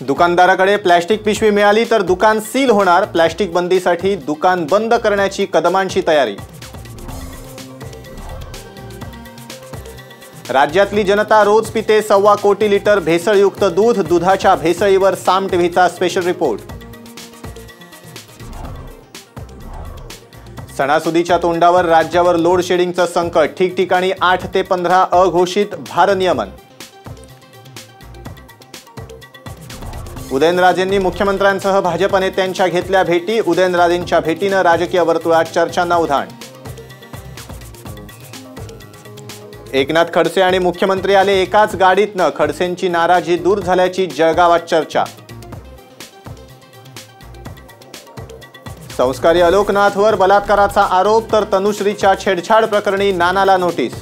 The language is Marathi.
दुकानदाराकडे प्लॅस्टिक पिशवी मिळाली तर दुकान सील होणार. प्लॅस्टिक बंदीसाठी दुकान बंद करण्याची कदमांची तयारी. राज्यातली जनता रोज पिते सव्वा कोटी लिटर भेसळयुक्त दूध. दुधाच्या भेसळीवर साम टीव्हीचा स्पेशल रिपोर्ट सणासुदीच्या तोंडावर राज्यावर लोड शेडिंगचं संकट. ठिकठिकाणी आठ ते पंधरा अघोषित भारनियमन. उदयनराजेंनी मुख्यमंत्र्यांसह भाजप नेत्यांच्या घेतल्या भेटी उदयनराजेंच्या भेटीनं राजकीय वर्तुळात चर्चांना उधाण. एकनाथ खडसे आणि मुख्यमंत्री आले एकाच गाडीतनं. खडसेंची नाराजी दूर झाल्याची जळगावात चर्चा. संस्कारी अलोकनाथवर बलात्काराचा आरोप तर तनुश्रीच्या छेडछाड प्रकरणी नानाला नोटीस.